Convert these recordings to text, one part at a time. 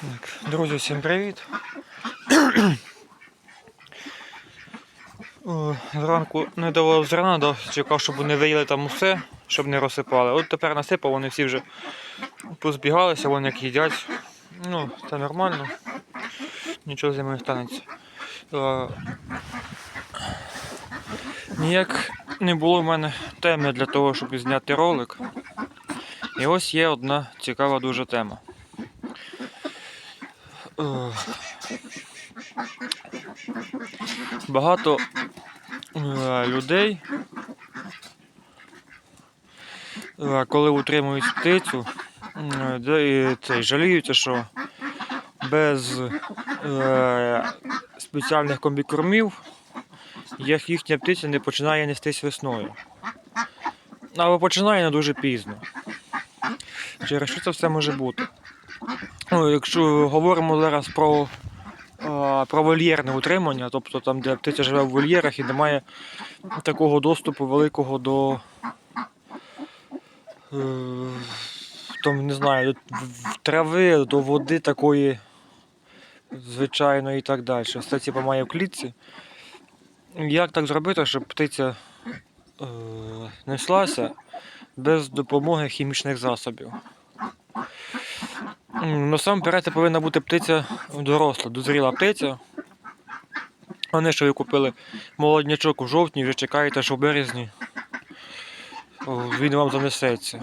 Так, Друзі, всім привіт. О, Зранку не давав зерна, да, чекав, щоб вони виїли там усе, щоб не розсипали. От тепер насипав, вони всі вже позбігалися, вони як їдять. Ну, це нормально. Нічого з ними не станеться. Е, Ніяк не було в мене теми для того, щоб зняти ролик. І ось є одна цікава дуже тема. Багато е, людей, е, коли утримують птицю, е, жаліються, що без спеціальних комбікормів їхня птиця не починає нестись весною. Або починає не дуже пізно. Через що це все може бути? Ну, якщо говоримо зараз про, е, про вольєрне утримання, тобто там, де птиця живе в вольєрах і немає такого доступу великого до е, там, не знаю, трави, до води такої звичайної і так далі. Все типу має в клітці. Як так зробити, щоб птиця е, неслася без допомоги хімічних засобів? Насамперед це повинна бути птиця доросла, дозріла птиця. Не що ви купили молоднячок у жовтні, вже чекаєте, що в березні він вам занесеться.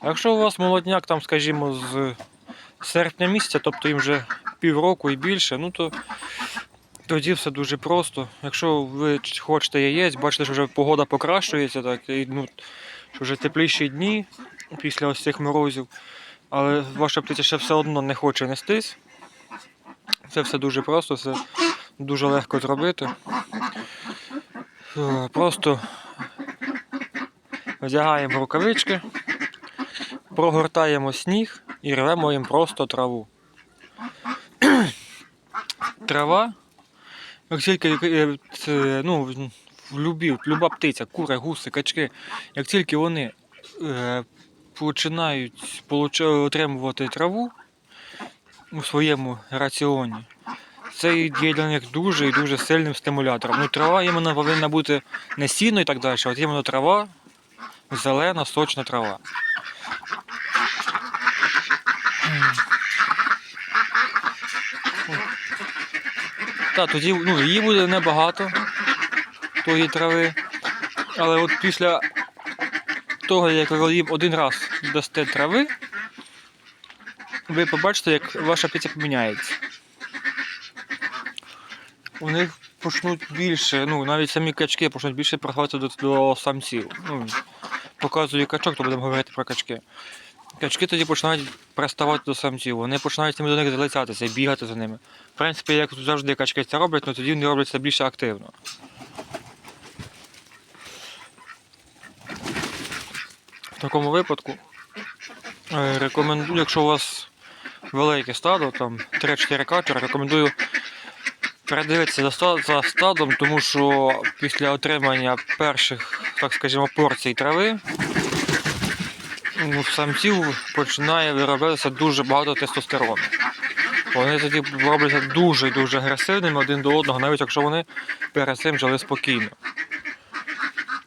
А якщо у вас молодняк, там, скажімо, з серпня місяця, тобто їм вже півроку і більше, ну то тоді все дуже просто. Якщо ви хочете яєць, бачите, що вже погода покращується, так, і, ну, що вже тепліші дні після ось цих морозів, але ваша птиця ще все одно не хоче нестись. Це все дуже просто, це дуже легко зробити. Е, Просто вдягаємо рукавички, прогортаємо сніг і рвемо їм просто траву. Трава, як тільки е, ну, любі, люба птиця, кури, гуси, качки, як тільки вони е, починають отримувати траву у своєму раціоні, це є для них дуже і дуже сильним стимулятором. Ну, трава іменно повинна бути не сіно і так далі, а от іменно трава, зелена, сочна трава. Так, тоді ну, її буде небагато, тої трави. Але от після того, як ви один раз дасте трави, ви побачите, як ваша птиця поміняється. У них почнуть більше, ну навіть самі качки почнуть більше прихвати до, до самців. Ну, показую качок, то будемо говорити про качки. Качки тоді починають приставати до самців, вони починають до них залицятися, бігати за ними. В принципі, як завжди качки це роблять, але тоді вони роблять це більше активно. В такому випадку е, рекомендую, якщо у вас велике стадо, там 3-4 качера, рекомендую передивитися за стадом, тому що після отримання перших, так скажімо, порцій трави у самців починає вироблятися дуже багато тестостерону. Вони тоді робляться дуже-дуже агресивними один до одного, навіть якщо вони перед цим жили спокійно.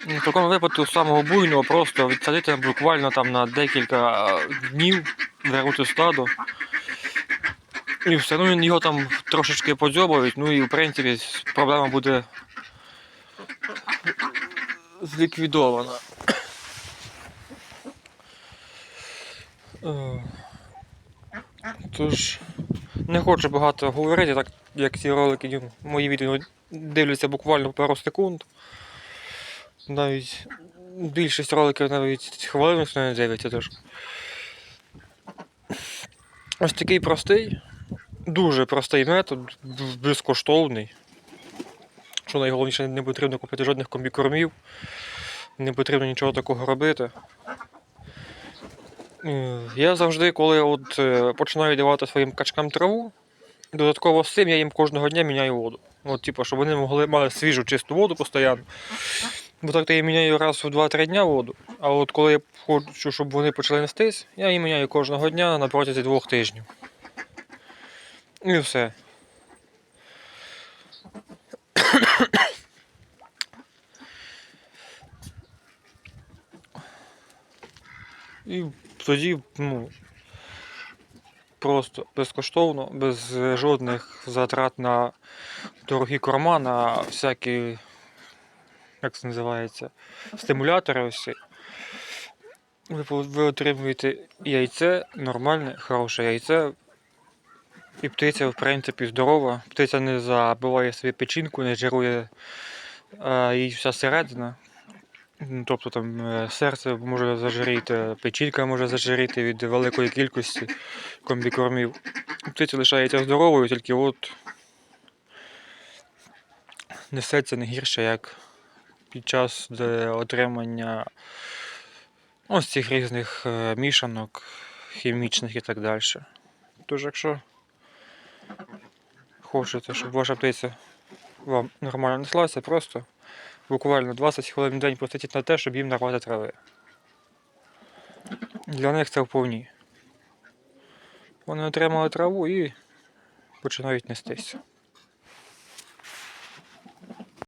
В такому випадку самого буйного просто відсадити буквально там на декілька е, днів, вернути стадо. І все, ну його там трошечки подзьобують, ну і в принципі проблема буде зліквідована. Е, Тож, не хочу багато говорити, так як ці ролики, мої відео дивляться буквально пару секунд. Навіть більшість роликів навіть хвилину не дивиться теж. Ось такий простий, дуже простий метод, безкоштовний. Що найголовніше, не потрібно купити жодних комбікормів, не потрібно нічого такого робити. Е, Я завжди, коли от е, починаю давати своїм качкам траву, додатково з цим я їм кожного дня міняю воду. От, типу, щоб вони могли мали свіжу чисту воду постійно. Бо так то я міняю раз в 2-3 дня воду. А от коли я хочу, щоб вони почали нестись, я їм міняю кожного дня на протязі двох тижнів. І все. І тоді, ну, просто безкоштовно, без жодних затрат на дорогі корма, на всякі, як це називається, стимулятори ось. Ви, ви отримуєте яйце, нормальне, хороше яйце. І птиця, в принципі, здорова. Птиця не забиває собі печінку, не жирує а, їй вся середина. Ну, Тобто там е, серце може зажиріти, печінка може зажиріти від великої кількості комбікормів. Птиця лишається здоровою, тільки от несеться не гірше, як під час отримання ось цих різних е, мішанок, хімічних і так далі. Тож, якщо хочете, щоб ваша птиця вам нормально неслася, просто буквально 20 хвилин в день посвятіть на те, щоб їм нарвати трави. Для них це вповні. Вони отримали траву і починають нестися.